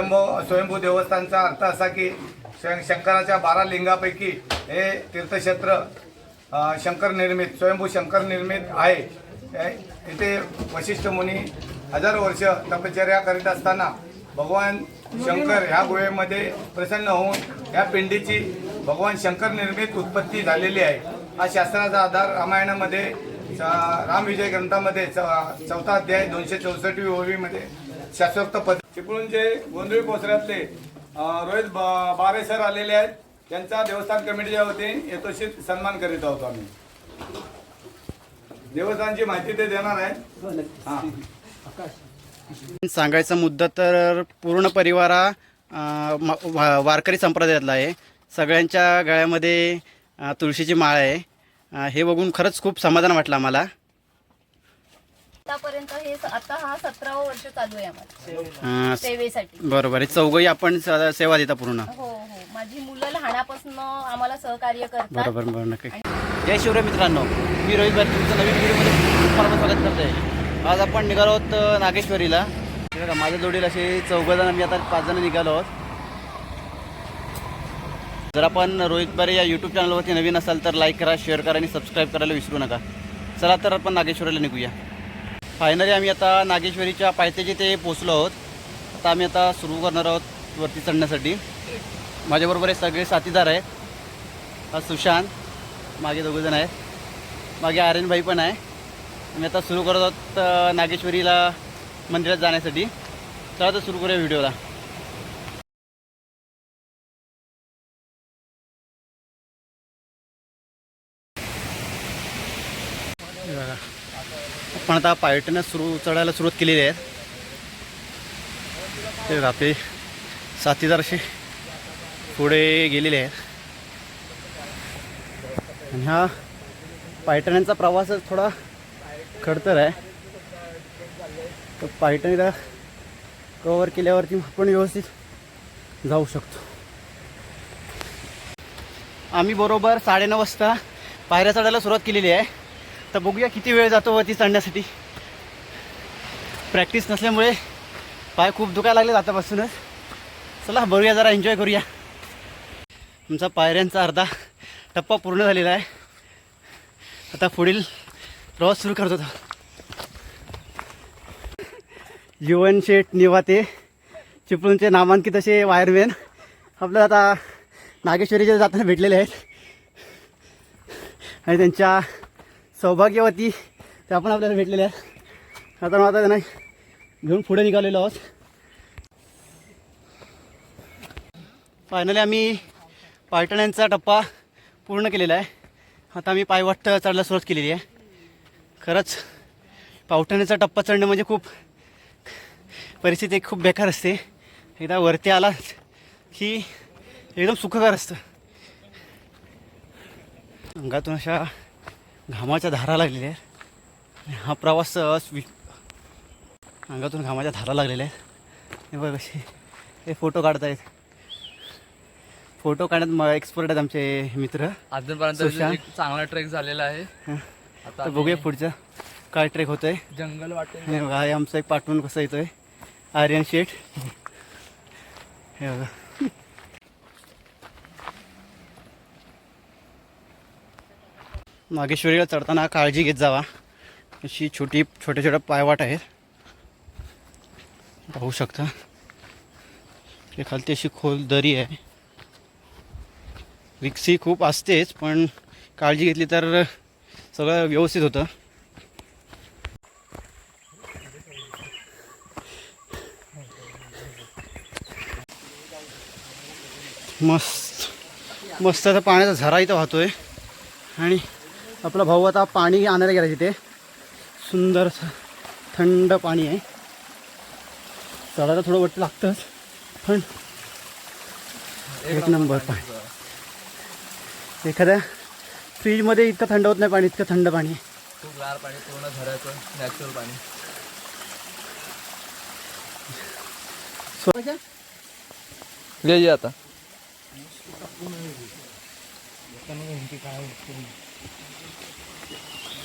स्वयंभू स्वयंभू देवस्थानचा अर्थ असा की श- शंकराच्या बारा लिंगापैकी हे तीर्थक्षेत्र शंकर निर्मित स्वयंभू शंकर निर्मित आहे. इथे वशिष्ठ मुनी हजारो वर्ष तपश्चर्या करीत असताना भगवान शंकर ह्या गुहेमध्ये प्रसन्न होऊन या पिंडीची भगवान शंकर निर्मित उत्पत्ती झालेली आहे. हा शास्त्राचा आधार रामायणामध्ये रामविजय ग्रंथामध्ये च- चौथा अध्याय दोनशे चौसष्टवी ओवीमध्ये शाश्वत पद चिपळूणचे गोंधळी पोसऱ्यातले रोहित बा- बारे सर आलेले आहेत. त्यांचा देवस्थान कमिटीच्या वतीने यथोचित सन्मान करीत आहोत आम्ही. देवस्थानची माहिती ते देणार आहे हां. सांगायचा मुद्दा तर पूर्ण परिवारा वा- वारकरी संप्रदायातला आहे. सगळ्यांच्या गळ्यामध्ये तुळशीची माळ आहे. हे बघून खरंच खूप समाधान वाटलं आम्हाला. आतापर्यंत हे आता हा सतरावं वर्ष चालू आहे आम्हाला. अं, सेवेसाठी. बरोबर आहे चौघही आपण स- सेवा देता पूर्ण. हो हो. माझी मुलं लहानापासून आम्हाला सहकार्य करतात. बरोबर बरोबर नक्की. जय शिवराय मित्रांनो. मी रोहित बारी तुमचं नवीन व्हिडिओमध्ये खूप फार स्वागत करतोय. आज आपण निघालो आहोत अं, नागेश्वरीला. हे बघा, माझ्या जोडीला असे चौघ जण मी आता पाच जण निघालो आहोत. जर आपण रोहित बारे या यूट्यूब चॅनलवरती नवीन असाल तर लाईक करा शेअर करा आणि सबस्क्राईब करायला विसरू नका. चला तर आपण नागेश्वरीला निघूया. फायनली आम्ही आता नागेश्वरीच्या पायथ्याची ते पोचलो आहोत. आता आम्ही आता सुरू करणार आहोत वरती चढण्यासाठी. माझ्याबरोबर हे सगळे साथीदार आहेत. हा सुशांत मागे दोघंजण आहेत. मागे आर्यन भाई पण आहे. आम्ही आता सुरू करत आहोत नागेश्वरीला मंदिरात जाण्यासाठी. तर तर सुरू करूया व्हिडिओला हे बघा. आपण आता पायटनं सुरू चढायला सुरुवात केलेली आहे. ते आपले साथीदार पुढे गेलेले आहेत आणि हा पायटण्यांचा प्रवास थोडा खडतर आहे. तर पायटणीला कवर केल्यावरती आपण व्यवस्थित जाऊ शकतो. आम्ही बरोबर साडेनऊ वाजता पायऱ्या चढायला सुरुवात केलेली आहे. तर बघूया किती वेळ जातो वरती चढण्यासाठी. प्रॅक्टिस नसल्यामुळे पाय खूप दुखायला लागले आतापासूनच. चला बघूया जरा एन्जॉय करूया. आमचा पायऱ्यांचा अर्धा टप्पा पूर्ण झालेला आहे. आता पुढील प्रवास सुरू करत होता. जीवन शेठ निवाते चिपळूणचे नामांकित असे वायरमॅन आपल्याला आता नागेश्वरीच्या जाताना भेटलेले आहेत. आणि त्यांच्या सौभाग्यवती त्या आपण आपल्याला भेटलेल्या आहेत. आता मग आता त्यांना घेऊन पुढे निघालेलो आहोत. फायनली आम्ही पायटण्यांचा टप्पा पूर्ण केलेला आहे. आता आम्ही पायवाट चढायला सुरुवात केलेली आहे. खरंच पावटण्याचा टप्पा चढणं म्हणजे खूप परिस्थिती खूप बेकार असते. एकदा वरती आला की एकदम सुखकर असतं. अंगातून अशा घामाच्या धारा लागलेल्या आहेत. आणि हा प्रवास स्वी अंगातून घामाच्या धारा लागलेल्या आहेत. हे बघ कसे हे फोटो काढतायत. फोटो काढण्यात म एक्सपर्ट आहेत आमचे मित्र. अजूनपर्यंत सुशांत? चांगला ट्रेक झालेला आहे. आता तर बघूया पुढचं काय ट्रेक होतोय. जंगल वाटेल. हे बघा हे आमचं एक पाठवून कसं येतोय. आर्यन शेठ. हे बघा. नागेश्वरीला चढताना काळजी घेत जावा. अशी छोटी छोट्या छोट्या पायवाट आहेत. पाहू शकता. एखालती खालती अशी खोल दरी आहे. रिक्सी खूप असतेच पण काळजी घेतली तर सगळं व्यवस्थित होतं. मस्त मस्त आता पाण्याचा झरा इथं वाहतोय. आणि आपला भाऊ आता पाणी आणायला गेला तिथे. सुंदर असं थंड पाणी आहे. चढायला थोडं वाटतं लागतंच पण एक नंबर पाणी. एखाद्या फ्रीजमध्ये इतकं थंड होत नाही पाणी इतकं थंड पाणी. आहे खूप गार पाणी पूर्ण झरायचं नॅचरल पाणी. आता.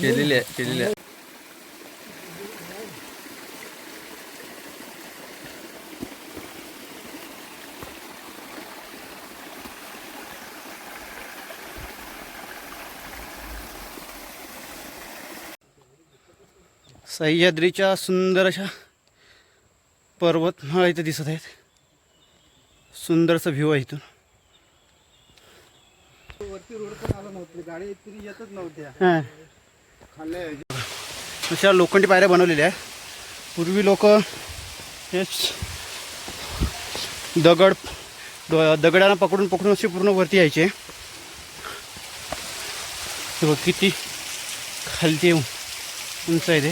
केलेली आहे केलेली आहे. सह्याद्रीच्या सुंदर अशा पर्वतमाळा इथे दिसत आहेत. सुंदरसा व्ह्यू आहे इथून. हां. अशा लोखंडी पायऱ्या बनवलेल्या आहेत. पूर्वी लोक हेच दगड द- दगडांना पकडून पकडून असे पूर्ण वरती यायचे. बघ किती खालती उंच आहे ते.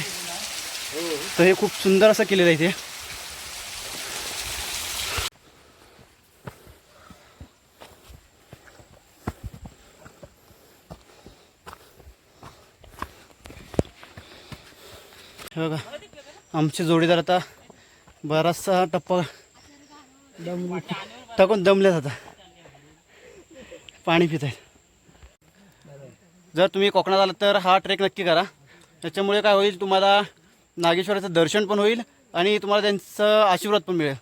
तर हे खूप सुंदर असं केलेलं आहे ते हे बघा आमचे जोडीदार आता बराचसा टप्पा दम टाकून दमल्यात आता. पाणी पित आहेत जर तुम्ही कोकणात आलात तर हा ट्रेक नक्की करा. त्याच्यामुळे काय होईल तुम्हाला नागेश्वराचं दर्शन पण होईल आणि तुम्हाला त्यांचं आशीर्वाद पण मिळेल.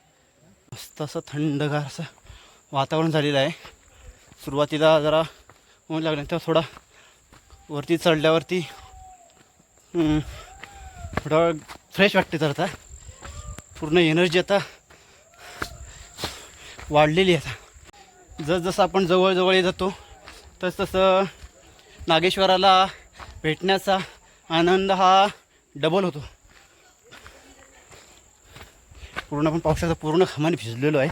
मस्त असं थंडगार असं वातावरण झालेलं आहे. सुरुवातीला जरा ऊन लागलं तेव्हा थोडा वरती चढल्यावरती थोडं फ्रेश वाटते तर आता. पूर्ण एनर्जी आता वाढलेली आहे आता. जसजसं आपण जवळजवळ येत जातो तस तसं नागेश्वराला भेटण्याचा आनंद हा डबल होतो. पूर्ण आपण पावसाचा पूर्ण खमाने भिजलेलो आहे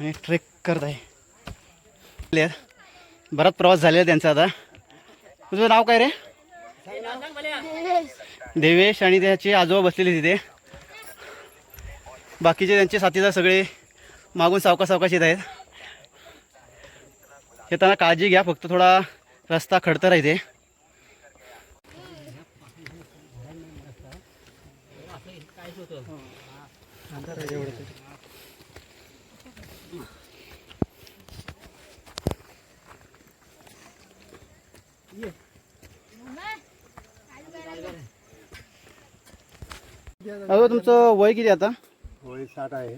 आणि ट्रेक करत आहे. बराच प्रवास झालेला आहे त्यांचा आता. तुझं नाव काय रे? देवेश आणि त्याचे आजोबा बसलेले तिथे. बाकीचे त्यांचे साथीदार सगळे मागून सावका सावकाश येत आहेत. येताना काळजी घ्या फक्त थोडा रस्ता खडतर आहे ते अहो तुमचं वय किती आता? वय साठ आहे.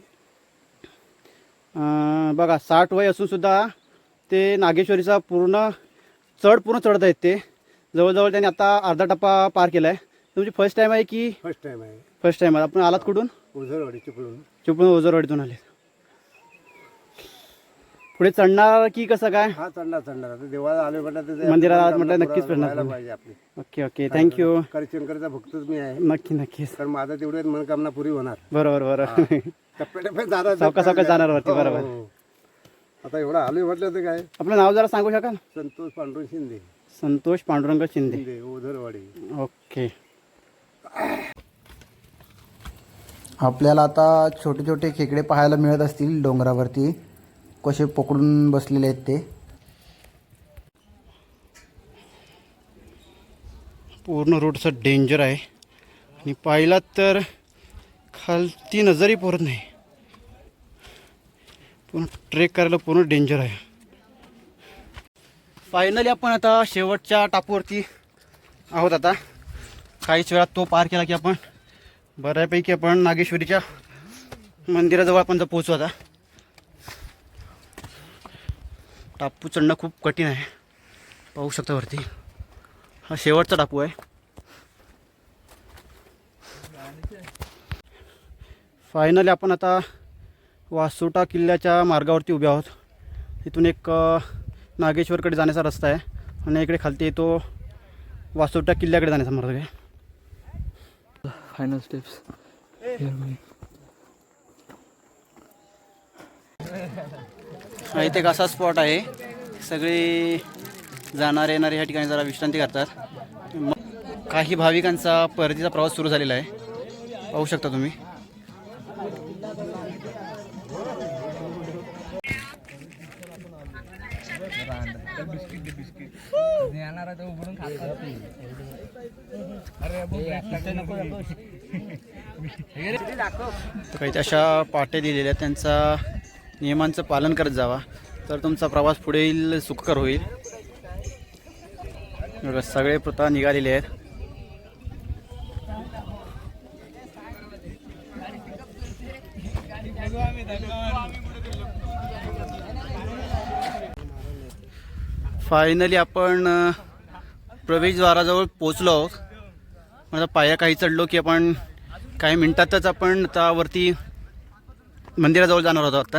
अं, बघा साठ वय असून सुद्धा ते नागेश्वरीचा पूर्ण चढ पूर्ण चढत आहेत ते. जवळजवळ त्यांनी आता अर्धा टप्पा पार केला आहे तुमची फर्स्ट टाईम आहे की फर्स्ट टाइम आहे. फर्स्ट टाईम आहे? आपण आलात कुठून? उझरवाडी चिपळूण चिपळूण ओझरवाडीतून आले पुढे चढणार की कसं काय? हा चढणार चढणार. आता देवाला आले म्हटलं मंदिरात आत म्हटलं नक्कीच चढणार. पाहिजे आपली. Okay okay. थँक्यू शंकरचा भक्तच मी आहे. नक्की नक्कीच. कारण माझा तेवढे मनकामना पुरी होणार. बरोबर बरोबर. टप्प्याटप्प्यात जाणार सावकाश सावकाश जाणार वरती हो, बरोबर. हो. आता एवढं आलोय म्हटलं तर काय? आपलं नाव जरा सांगू शकाल? संतोष पांडुरंग शिंदे. संतोष पांडुरंग शिंदे. शिंदे ओझरवाडी. ओके. आपल्याला आता छोटे छोटे खेकडे पाहायला मिळत असतील डोंगरावरती. कसे पकडून बसलेले आहेत ते? पूर्ण रोडचं डेंजर आहे. आणि पाहिलात तर खालती नजरही पोरत नाही. पूर्ण ट्रेक करायला पूर्ण डेंजर आहे. फायनली आपण आता शेवटच्या टापूवरती आहोत आता. काहीच वेळात तो पार केला की आपण बऱ्यापैकी आपण नागेश्वरीच्या मंदिराजवळ आपण जर पोहोचू आता. टापू चढणं खूप कठीण आहे. पाहू शकता वरती. हा शेवटचा टापू आहे. फायनली आपण आता वासोटा किल्ल्याच्या मार्गावरती उभे आहोत. इथून एक नागेश्वरकडे जाण्याचा रस्ता आहे. आणि इकडे खालती येतो वासोटा किल्ल्याकडे जाण्याचा मार्ग आहे. फायनल स्टेप्स इथे एक असा स्पॉट आहे. सगळे जाणारे येणारे या ठिकाणी जरा विश्रांती करतात. मग काही भाविकांचा परतीचा प्रवास सुरू झालेला आहे. पाहू शकता तुम्ही. काही अशा पाट्या दिलेल्या आहेत. त्यांचा नियमांचं पालन करत जावा. तर तुमचा प्रवास पुढील सुखकर होईल. सगळे प्रथा निघालेले आहेत. फायनली आपण प्रवेशद्वाराजवळ पोचलो आहोत माझा पाया काही चढलो की आपण काही मिनिटातच आपण आता वरती मंदिराजवळ जाणार होतो आता.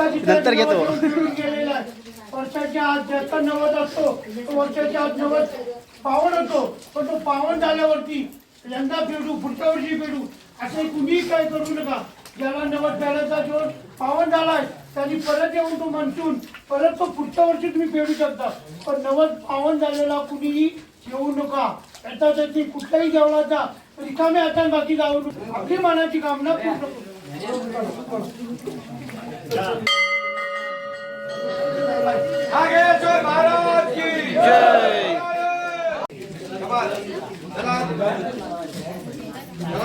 नंतर घेतो. वर्षाच्या आत ज्याचा नवद असतो तो वर्षाच्या आत नवद पावन होतो. पण तो पावन झाल्यावरती यंदा फेडू पुढच्या वर्षी फेडू असे कुणी काय करू नका. ज्याला नवद फेडायचा जो पावन झालाय त्यांनी परत येऊन तो म्हणसून परत तो पुढच्या वर्षी तुम्ही फेडू शकता. पण नवद पावन झालेला कुणीही येऊ नका. याचा त्याची कुठल्याही जेवणाचा रिकाम्या हाताने बाकी जाऊ नका. आपली मनाची कामना पूर्ण करू महाराज की जय चला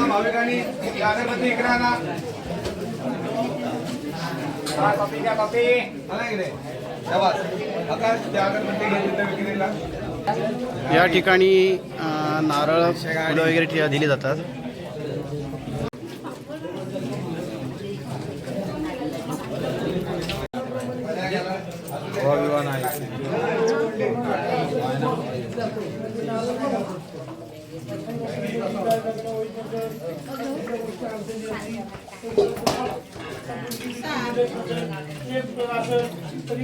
भाविकांनी या अगरबत्ती इकडे आणा घ्या इकडे या ठिकाणी नारळ फुलं वगैरे ठे- दिली जातात तरी म्हणजे जुळून येईल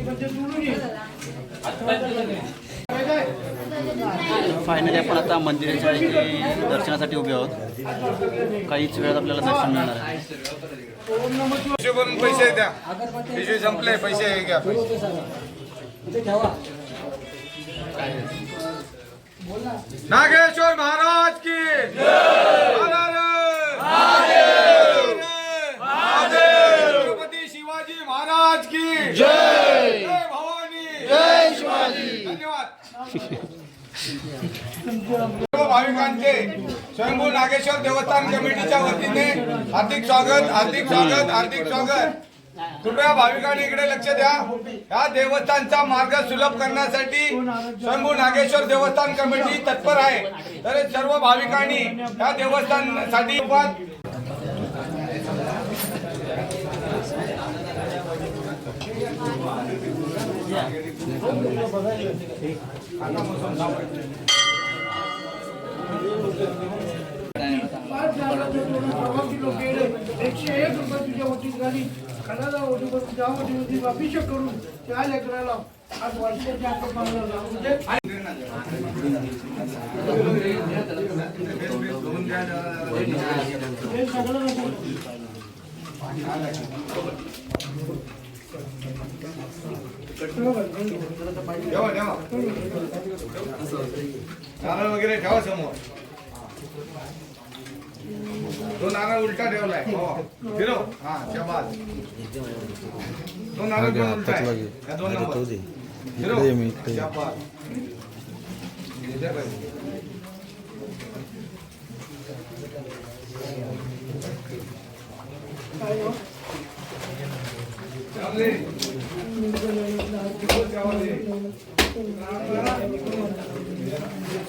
फायनली आपण आता मंदिराच्या इथे दर्शनासाठी उभे आहोत. काहीच वेळात आपल्याला दर्शन मिळणार आहे. पैसे द्या संपले पैसे घ्या नागेश्वर महाराज की हर शिवाजी महाराज की जय भवानी जय शिवाजी धन्यवाद सर्व भाविकांचे स्वयंभू नागेश्वर देवस्थान कमिटीच्या वतीने हार्दिक स्वागत हार्दिक स्वागत हार्दिक स्वागत. कृपया भाविकांनी इकडे लक्ष द्या. या देवस्थानचा मार्ग सुलभ करण्यासाठी स्वयंभू नागेश्वर देवस्थान कमिटी तत्पर आहे. तर सर्व भाविकांनी या देवस्थानसाठी उपवास पाच एकशे एक रुपये तुझ्या झाली कलाला करून त्या करून त्या लेकराला आज वर्षाच्या आता हे सगळं नको. ठेवा ठेवा वगैरे ठेवा समोर तो नारळ उलटा ठेवलाय. हो. फिरव हा शबाद तो नारळ उलटा आहे. या दोन नंबर. फिरव शबाद चालेल.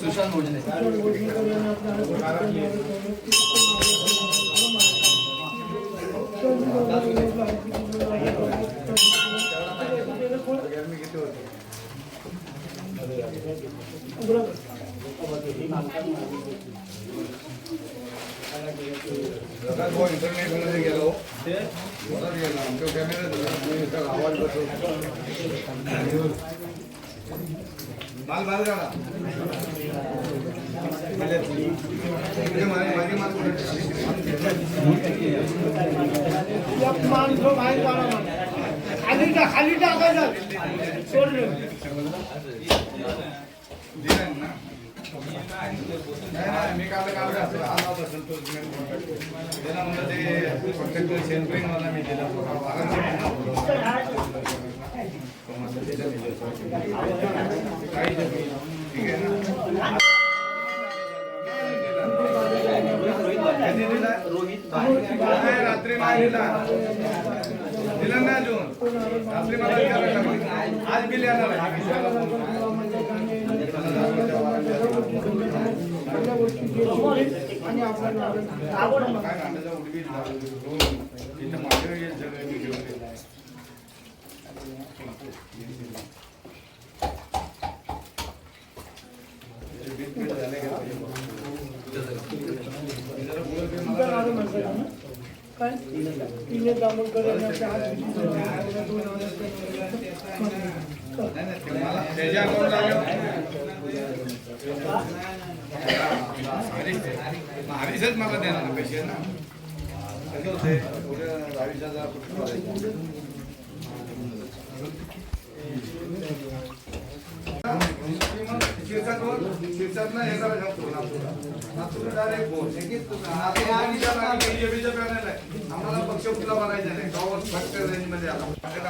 सुशांत भोजने इंटरनेटमध्ये गेलो. परत गेलो आमच्या कॅमेरा आवाज बसवतो माल माल काढा म्हणजे माझी माझी माल एक माणसं बाहेर काढा मला. खाली टाक खाली मी काल काल घातलं. आला बसेल तो सिमेंट कॉन्ट्रॅक्टर. त्याला म्हणलं ते कॉन्ट्रॅक्टर सेंटरिंग मला मी दिलं बाराशे काही नाही. ठीक आहे ना कधी दिला? नाही, रात्री नाही दिला दिला ना अजून रात्री मला विचारायला लागली. आज बिल येणार Google Pay मला काय तिने दामोदर यांच्या हात नाही, नाही, ते मला त्याच्या अकाउंटला आलं. हरीश पैसेच मला देणार ना पैसे ना. कसं होते एवढं हजार हे बोल. आता आहे. आम्हाला पक्ष कुठला भरायचा नाही. गावावर फक्त रेंजमध्ये आला. काय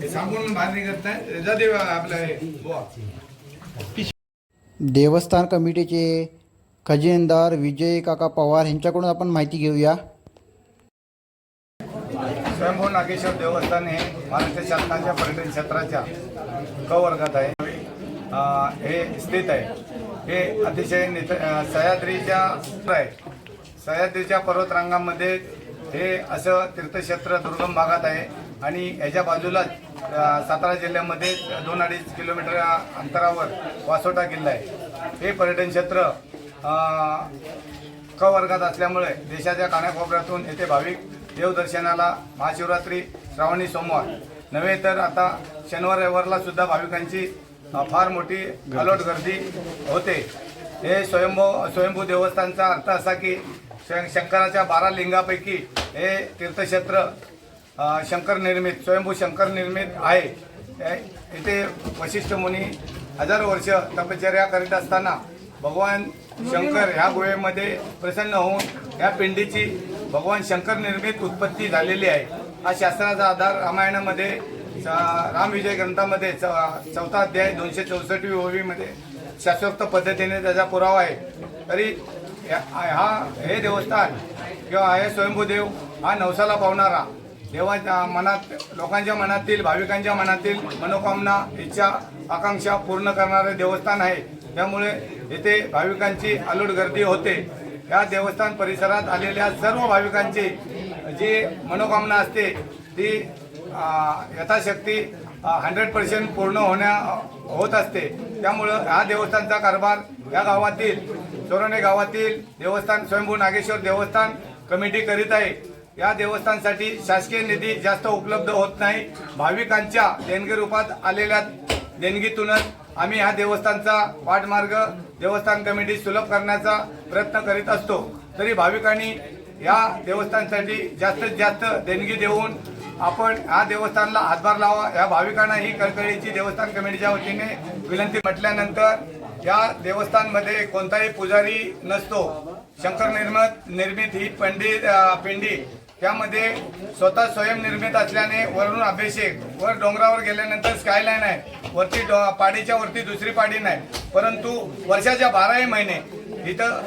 हे सांगून बांधणी करताय नाही. देवा आपल्या हे. देवस्थान कमिटीचे खजिनदार विजय काका पवार यांच्याकडून आपण माहिती घेऊया. स्वयंभू नागेश्वर देवस्थान हे महाराष्ट्र शासनाच्या पर्यटन क्षेत्राच्या क वर्गात आहे हे स्थित आहे. हे अतिशय नित सह्याद्रीच्या आहे. सह्याद्रीच्या पर्वतरांगामध्ये हे असं तीर्थक्षेत्र दुर्गम भागात आहे. आणि याच्या बाजूलाच सातारा जिल्ह्यामध्ये दोन अडीच किलोमीटर अंतरावर वासोटा किल्ला आहे. हे पर्यटन क्षेत्र क वर्गात असल्यामुळे देशाच्या कानाकोपऱ्यातून येथे भाविक देवदर्शनाला महाशिवरात्री श्रावणी सोमवार. नव्हे तर आता शनिवार रविवारला सुद्धा भाविकांची फार मोठी अलोट गर्दी होते. हे स्वयंभू स्वयंभू देवस्थानचा अर्थ असा की शंकराच्या बारा लिंगापैकी हे तीर्थक्षेत्र शंकर निर्मित स्वयंभू शंकर निर्मित आहे. इथे वशिष्ठ मुनी हजारो वर्ष तपश्चर्या करीत असताना भगवान शंकर ह्या गुहेमध्ये प्रसन्न होऊन या पिंडीची भगवान शंकर निर्मित उत्पत्ती झालेली आहे. हा शास्त्राचा आधार रामायणामध्ये स- रामविजय ग्रंथामध्ये च- चौथा अध्याय दोनशे चौसष्टवी ओवीमध्ये शास्त्रोक्त पद्धतीने त्याचा पुरावा आहे. तरी हा हे देवस्थान किंवा हे स्वयंभूदेव हा नवसाला पावणारा देवाच्या मनात लोकांच्या मनातील भाविकांच्या मनातील मनोकामना इच्छा आकांक्षा पूर्ण करणारे देवस्थान आहे. त्यामुळे येथे भाविकांची अलोट गर्दी होते. या देवस्थान परिसरात आलेल्या सर्व भाविकांची जी मनोकामना असते ती यथाशक्ती हंड्रेड पर्सेंट पूर्ण होण्या होत असते. त्यामुळं हा देवस्थानचा कारभार या गावातील चोरणे गावातील देवस्थान स्वयंभू नागेश्वर देवस्थान कमिटी करीत आहे. या देवस्थानसाठी शासकीय निधी जास्त उपलब्ध होत नाही. भाविकांच्या देणगी रूपात आलेल्या देणगीतूनच आम्ही ह्या देवस्थानचा वाटमार्ग देवस्थान कमिटी सुलभ करण्याचा प्रयत्न करीत असतो. तरी भाविकांनी या देवस्थानसाठी जास्तीत जास्त देणगी देऊन आपण ह्या देवस्थानला हातभार लावा. या भाविकांना ही कळकळीची देवस्थान कमिटीच्या वतीने विनंती म्हटल्यानंतर या देवस्थानमध्ये कोणताही पुजारी नसतो. शंकर निर्मित निर्मित ही पंडित पिंडी त्यामध्ये स्वतः स्वयंनिर्मित असल्याने वरून अभिषेक वर डोंगरावर गेल्यानंतर स्कायलाईन आहे. वरती डो- पाडीच्या वरती दुसरी पाडी नाही. परंतु वर्षाच्या बाराही महिने इथं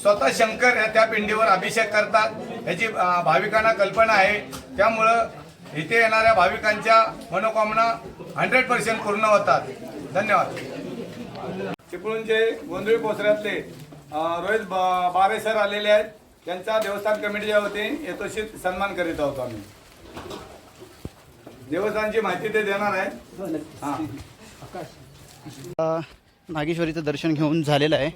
स्वतः शंकर या त्या पिंडीवर अभिषेक करतात. याची भाविकांना कल्पना आहे. त्यामुळं इथे येणाऱ्या भाविकांच्या मनोकामना हंड्रेड पर्सेंट पूर्ण होतात. धन्यवाद. चिपळूणचे गोंधळी पोसऱ्यातले रोहित ब- बारे सर आलेले आहेत. त्यांचा देवस्थान कमिटी जे होते यथोचित सन्मान करीत आहोत आम्ही. देवस्थानची माहिती ते देणार आहे हां. नागेश्वरीचं दर्शन घेऊन झालेलं आहे.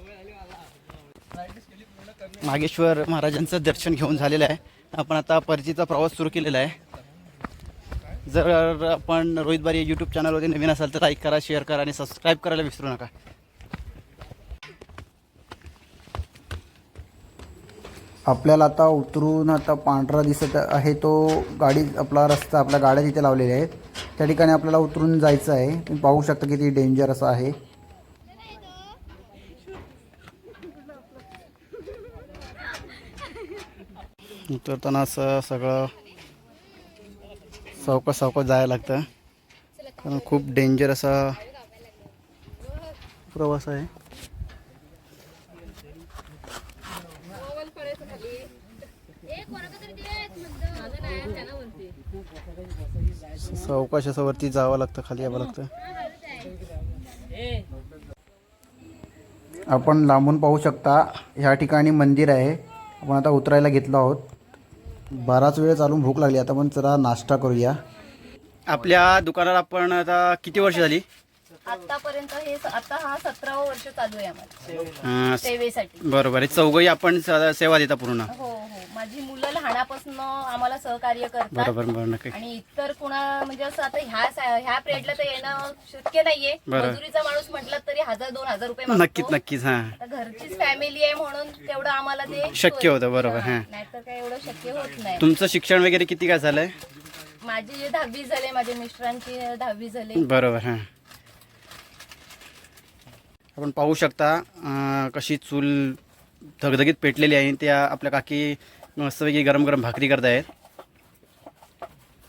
नागेश्वर महाराजांचं दर्शन घेऊन झालेलं आहे. आपण आता परतीचा प्रवास सुरू केलेला आहे. जर आपण रोहित बारी यूट्यूब चॅनलवरती नवीन असाल तर लाईक करा शेअर करा आणि सबस्क्राईब करायला विसरू नका. आपल्याला आता उतरून आता पांढरा दिसत आहे तो गाडी आपला रस्ता आपल्या गाड्या तिथे लावलेल्या आहेत. त्या ठिकाणी आपल्याला उतरून जायचं आहे. तुम्ही पाहू शकता किती डेंजर असं आहे. उतरताना असं सगळं सावकाश सावकाश जायला लागतं. कारण खूप डेंजर असा प्रवास आहे. सावकाश असं वरती जावं लागतं खाली यावं लागतं. आपण लांबून पाहू शकता ह्या ठिकाणी मंदिर आहे. आपण आता उतरायला घेतलो आहोत. बराच वेळ चालून भूक लागली आता आपण जरा नाश्ता करूया. आपल्या दुकानाला आपण आता किती वर्ष झाली? आतापर्यंत हे आता हा सतरावं वर्ष चालू आहे आम्हाला. अं, सेवेसाठी. बरोबर आहे. चौघही आपण स- सेवा देता पूर्ण. हो हो. माझी मुलं लहानापासून आम्हाला सहकार्य करतात. बरोबर बरोबर नक्की. आणि इतर कुणा म्हणजे असं आता ह्या सा- ह्या पिरियडला तर येणं शक्य नाहीये. बरं. मजुरीचा माणूस म्हटलं तरी हजार दोन हजार रुपये नक्कीच मागतो. नक्कीच हां. आता घरचीच फॅमिली आहे म्हणून तेवढं आम्हाला ते शक्य होतं, बरोबर, हां. नाहीतर काय एवढं शक्य होत नाही. तुमचं शिक्षण वगैरे किती काय झालंय? माझी जे दहावी झाले माझ्या मिस्टरांची दहावी झाली. बरोबर हां. आपण पाहू शकता कशी चूल धगधगीत पेटलेली आहे त्या आपल्या काकी मस्तपैकी गरम गरम भाकरी करतायत.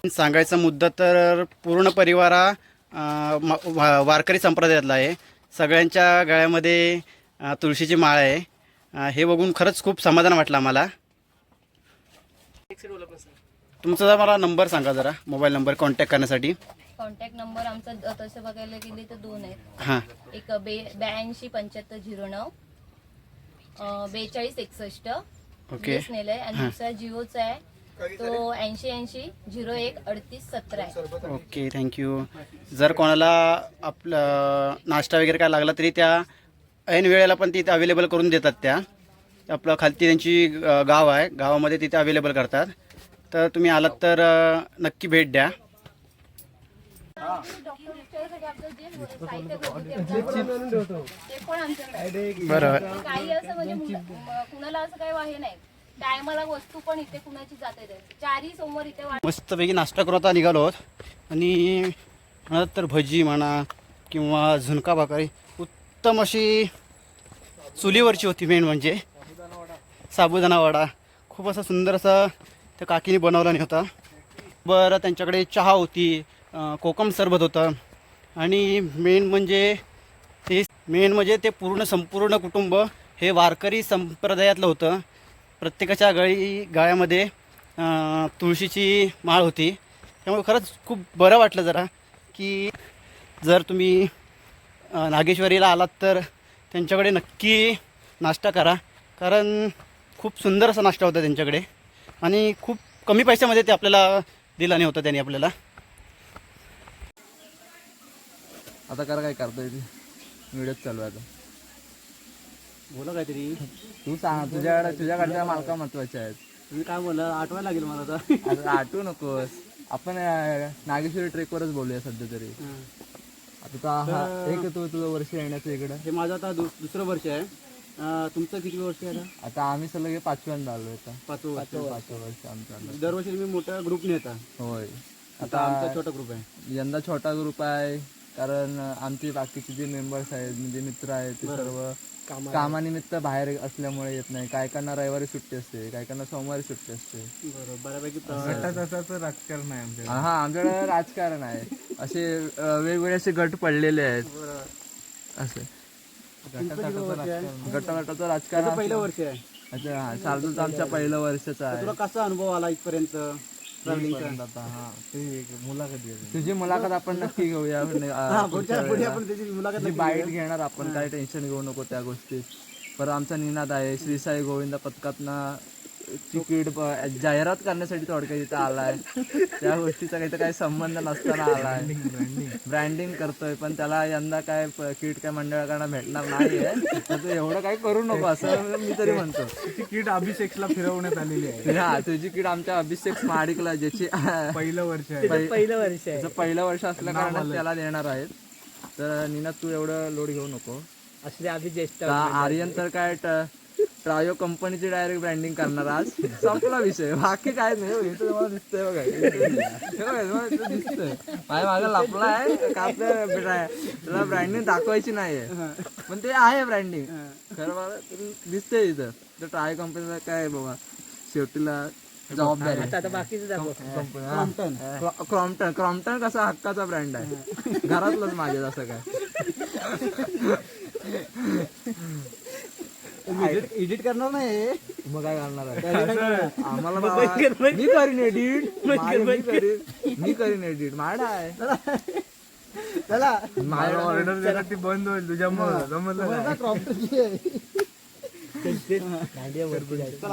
सांगायचा मुद्दा तर पूर्ण परिवारा वारकरी संप्रदायातला आहे. सगळ्यांच्या गळ्यामध्ये तुळशीची माळ आहे. हे बघून खरंच खूप समाधान वाटलं आम्हाला. तुमचा जरा मला नंबर सांगा जरा मोबाईल नंबर कॉन्टॅक्ट करण्यासाठी. कॉन्टॅक्ट नंबर आमचा तसं बघायला गेले तर दोन आहेत. हां. एक बे ब्याऐंशी पंच्याहत्तर झिरो नऊ अं, बेचाळीस एकसष्ट ओके. आहे. आणि दुसरा जिओचा आहे. तो ऐंशी ऐंशी झिरो एक अडतीस सतरा आहे. ओके थँक्यू जर कोणाला आपलं नाश्ता वगैरे काय लागला तरी त्या ऐन वेळेला पण तिथे अवेलेबल करून देतात त्या. आपलं खालती त्यांची अ, गाव आहे. गावामध्ये तिथे अवेलेबल करतात. तर तुम्ही आलात तर अ, नक्की भेट द्या. बरोबर. काही असं म्हणजे मुलं- कुणाला असं काही नाही. टायमाला वस्तू पण इथे कुणाची जाते चारही सोमवार इथे वाट मस्तपैकी नाश्ता करू आता निघालो आहोत. आणि म्हणाल तर भजी म्हणा किंवा झुणका भाकरी उत्तम अशी चुलीवरची होती मेन म्हणजे. साबुदाणा वडा. खूप असा सुंदर असा त्या काकीने बनवला नाही होता. बरं त्यांच्याकडे चहा होती. कोकम सरबत होतं. आणि मेन म्हणजे ते मेन म्हणजे ते पूर्ण संपूर्ण कुटुंब हे वारकरी संप्रदायातलं होतं. प्रत्येकाच्या गळी गाळ्यामध्ये तुळशीची माळ होती. त्यामुळे खरंच खूप बरं वाटलं जरा की जर तुम्ही नागेश्वरीला आलात तर त्यांच्याकडे नक्की नाश्ता करा. कारण खूप सुंदर असा नाश्ता होता त्यांच्याकडे. आणि खूप कमी पैशामध्ये ते आपल्याला दिला नाही होता त्यांनी आपल्याला. आता करा काय करतोय ते व्हिडिओच चालू आहे आता. बोला काहीतरी. तू सांग तुझ्याकडे तुझ्याकडच्या मालका महत्त्वाच्या आहेत. तुम्ही काय बोला? आठवायला लागेल मला आता. आता आठवू नकोस. आपण अं, नागेश्वरी ट्रेकवरच बोलूया सध्या तरी. आता हा एक तू तुझं वर्ष येण्याचं इकडं. हे माझं आता दु दुसरं वर्ष आहे. अं, तुमचं किती वर्ष आहे आता? आता आम्ही सगळे पाचव्यांदा आलो आता. पाचवं वर्ष. पाचवं वर्ष आमचं आलं. दरवर्षी तुम्ही मोठ्या ग्रुपने येता. होय. आता आमचा छोटा ग्रुप आहे. यंदा छोटा ग्रुप आहे. कारण आमचे बाकीचे जे मेंबर्स आहेत म्हणजे मित्र आहेत ते सर्व कामानिमित्त बाहेर असल्यामुळे येत नाही. काय काहींना रविवारी सुट्टी असते काय काहींना सोमवारी सुट्टी असते. बरोबर बऱ्यापैकी राजकारण आहे हा आमच्याकडे राजकारण आहे. असे वेगवेगळे असे गट पडलेले आहेत. असे. गटागटाचं राजकारण. पहिलं वर्ष आहे. अच्छा हा शार्दूलचं आमच्या पहिलं वर्षाचं आहे. तुला कसा अनुभव आला इथपर्यंत? आता हा ते एक मुलाखत तुझी मुलाखत आपण नक्की घेऊया. वेळेला. तुझी बाईट घेणार आपण. काय टेन्शन घेऊ नको त्या गोष्टीत. परत आमचा निनाद आहे. श्री साई गोविंद पथकातनं तिकीट जाहिरात करण्यासाठी थोडक्यात इथं आलाय. त्या गोष्टीचा काही तर काही संबंध नसताना आलाय. ब्रँडिंग करतोय पण त्याला यंदा काय किट काय मंडळाकडनं भेटणार नाहीये. तर तू एवढं काही करू नको असं मी तरी म्हणतो. किट अभिषेकला फिरवण्यात आलेली आहे. हा तुझी किट आमच्या अभिषेक महाडिकला ज्याची पहिलं वर्ष आहे. पहिलं वर्ष आहे. पहिलं वर्ष असल्या कारणाने त्याला देणार आहेत. तर निना तू एवढं लोड घेऊ नको. असले आम्ही ज्येष्ठ का आर्यन तर काय ट्रायो कंपनीची डायरेक्ट ब्रँडिंग करणार आज. संपला विषय. बाकी काय नाही हो, तुम्हाला दिसतंय बघा. हे बघा, दिसतंय. माझ्या मागे लपला आहे. का आपल्या त्याला ब्रँडिंग दाखवायची नाहीये. पण ते आहे ब्रँडिंग खरं मला तरी दिसतंय इथं. तर ट्राय कंपनीला काय आहे बाबा शेवटीला जबाबदारी क्रॉम्प्टन क्रॉम्प्टन कसा हक्काचा ब्रँड आहे. घरातलंच माझ्या असं काय. एडिट करणार नाही मग काय करणार? आहे आम्हाला बाबा- मी करीन एडिट मी करीन. मी करीन एडिट माडा आहे मला ऑर्डर देणार ती बंद होईल. तुझ्यामुळे जमलं का? दांडिया वरती जायचं.